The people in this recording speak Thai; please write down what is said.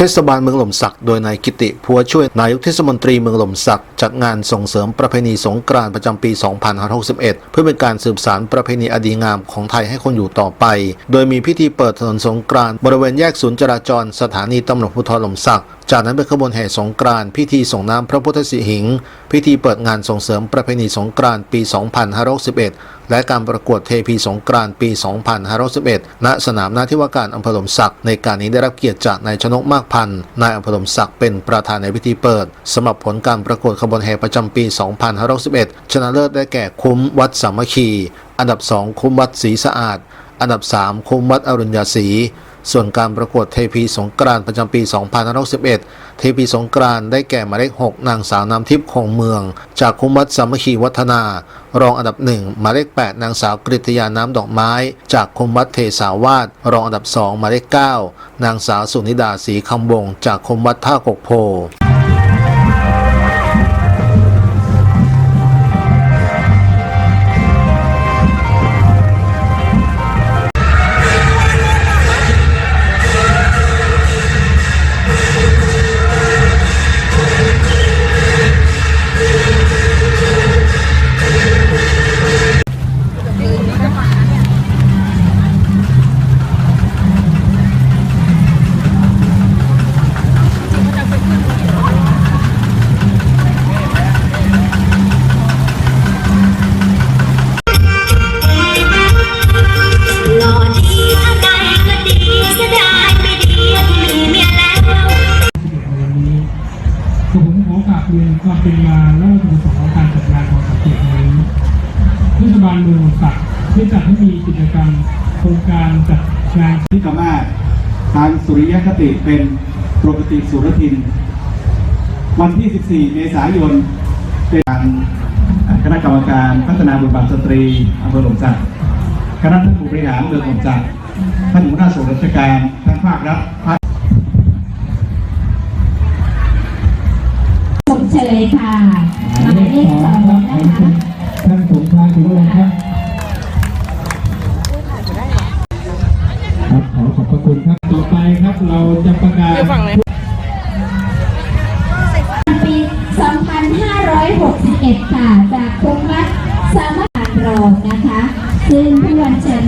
เทศบาลเมืองหล่มสัก โดยนายกิติพัวช่วยนายกเทศมนตรีเมืองหล่มสัก จัดงานส่งเสริมประเพณีสงกรานต์ประจำปี 2561 เพื่อเป็นการสืบสานประเพณีอดีงามของไทยให้คนอยู่ต่อไป โดยมีพิธีเปิดถนนสงกรานต์บริเวณแยกศูนย์จราจรสถานีตำรวจภูธรหล่มสัก จากนั้นเป็นขบวนแห่สงกรานต์พิธีส่งน้ำพระพุทธสิหิง พิธีเปิดงานส่งเสริมประเพณีสงกรานต์ปี 2561และการประกวดเทพีสงกรานต์ปี 2561ณ สนามหน้าที่ว่าการอำเภอหลมสักในการนี้ได้รับเกียรติจากนายชนกมากพันธ์นายอำเภอหลมสักเป็นประธานในพิธีเปิดสำหรับผลการประกวดขบวนแห่ประจำปี 2561ชนะเลิศได้แก่คุ้มวัดสามัคคี อันดับ 2 คุ้มวัดศรีสะอาด อันดับ 3 คุ้มวัดอรุณยาศรี ส่วนการประกวดเทพีสงกรานต์ประจำปี 2561 เทพีสงกรานต์ได้แก่หมายเลข 6 นางสาวน้ำทิพย์คงเมือง จากคุมวัดสามัคคีวัฒนา รองอันดับ 1 หมายเลข 8 นางสาวกฤตยาน้ำดอกไม้ จากคุมวัดเทสาวาสรองอันดับ 2 หมายเลข 9 นางสาวสุนิดาศรีคำวงศ์จากคุมวัดท่ากกโพ เรียนความเป็นมาและวัตถุประสงค์ของการจัดงานของสังเกตนี้เทศบาลเมืองหล่มสักได้จัดให้มีกิจกรรมโครงการจัดงานนิกมาทางสุริยคติเป็นปกติสุรทิน วันที่ 14 เมษายน เป็นการคณะกรรมการพัฒนาบทบาทสตรีอำเภอหลมสักคณะผู้บริหารเมืองหลมสักท่านหัวหน้าส่วนราชการท่านภาครัฐภาค ค่ะหมายเลขสองนะคะท่านสมชายสุรวงศ์ครับครับขอขอบพระคุณครับ ต่อไปครับเราจะประกาศปี 2561 ค่ะ จากคุมวัดสามารถรองนะคะ ซึ่งผู้วันเชิญ